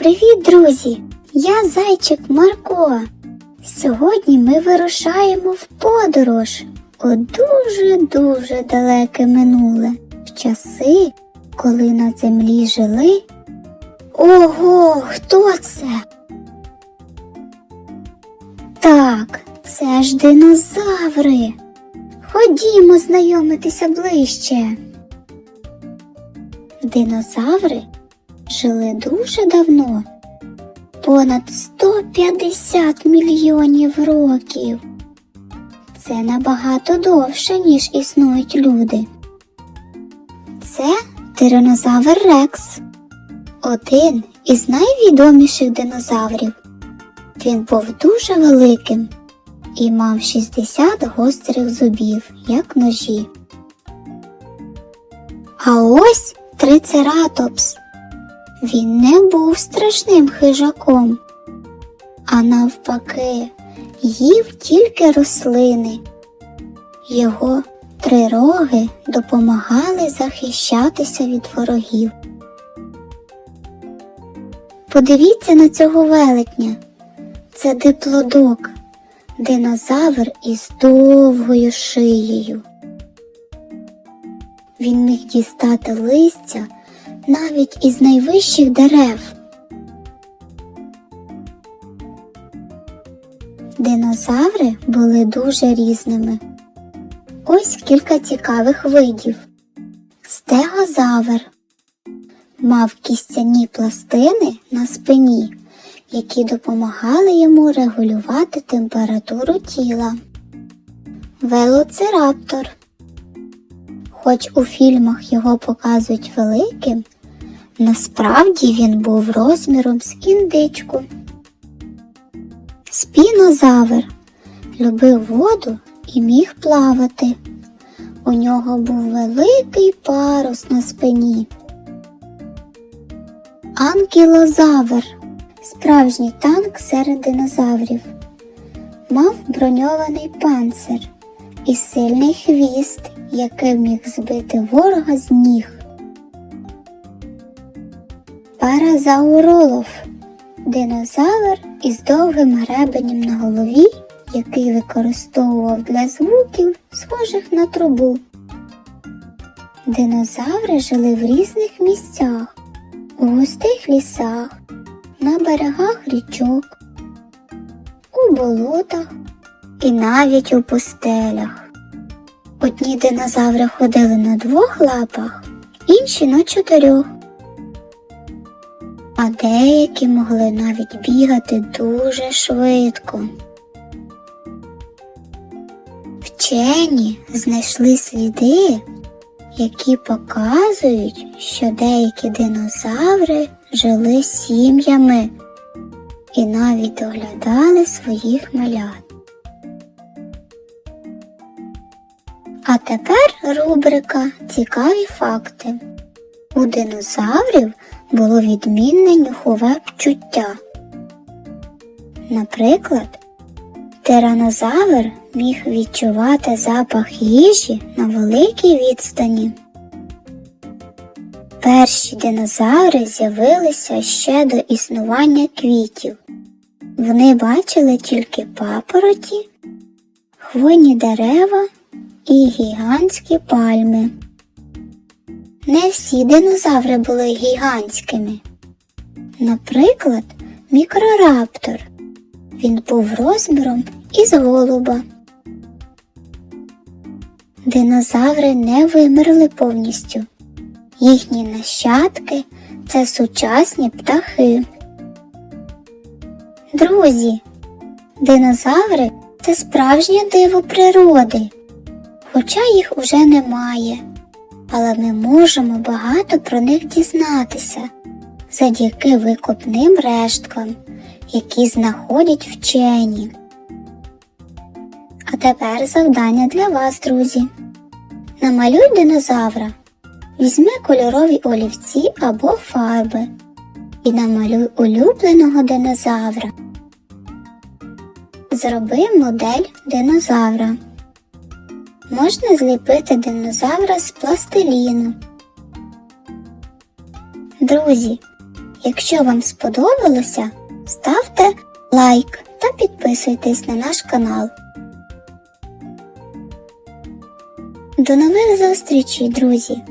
Привіт, друзі! Я зайчик Марко. Сьогодні ми вирушаємо в подорож у дуже-дуже далеке минуле, в часи, коли на землі жили. Ого, хто це? Так, це ж динозаври. Ходімо знайомитися ближче. Динозаври жили дуже давно, понад 150 мільйонів років. Це набагато довше, ніж існують люди. Це тиранозавр Рекс, один із найвідоміших динозаврів. Він був дуже великим і мав 60 гострих зубів, як ножі. А ось трицератопс. Він не був страшним хижаком, а навпаки, їв тільки рослини. Його три роги допомагали захищатися від ворогів. Подивіться на цього велетня. Це диплодок, динозавр із довгою шиєю. Він міг дістати листя навіть із найвищих дерев. Динозаври були дуже різними. Ось кілька цікавих видів. Стегозавр мав кістяні пластини на спині, які допомагали йому регулювати температуру тіла. Велоцираптор Хоч у фільмах його показують великим, насправді він був розміром з індичку. Спінозавр любив воду і міг плавати. У нього був великий парус на спині. Анкілозавр справжній танк серед динозаврів. Мав броньований панцир і сильний хвіст, який міг збити ворога з ніг. Паразауролов динозавр із довгим гребенем на голові, який використовував для звуків, схожих на трубу. Динозаври жили в різних місцях, у густих лісах, на берегах річок, у болотах і навіть у пустелях. Одні динозаври ходили на двох лапах, інші на чотирьох. А деякі могли навіть бігати дуже швидко. Вчені знайшли сліди, які показують, що деякі динозаври жили сім'ями і навіть доглядали своїх малят. А тепер рубрика Цікаві факти. У динозаврів було відмінне нюхове чуття. Наприклад, тиранозавр міг відчувати запах їжі на великій відстані. Перші динозаври з'явилися ще до існування квітів. Вони бачили тільки папороті, хвойні дерева і гігантські пальми. Не всі динозаври були гігантськими. Наприклад, мікрораптор. Він був розміром із голуба. Динозаври не вимерли повністю. Їхні нащадки це сучасні птахи. Друзі, динозаври це справжнє диво природи хоча їх уже немає, але ми можемо багато про них дізнатися завдяки викопним решткам, які знаходять вчені. А тепер завдання для вас, друзі. Намалюй динозавра, візьми кольорові олівці або фарби і намалюй улюбленого динозавра. Зроби модель динозавра. Можна зліпити динозавра з пластиліну. Друзі, Якщо вам сподобалося, ставте лайк та підписуйтесь на наш канал. До нових зустрічей, друзі!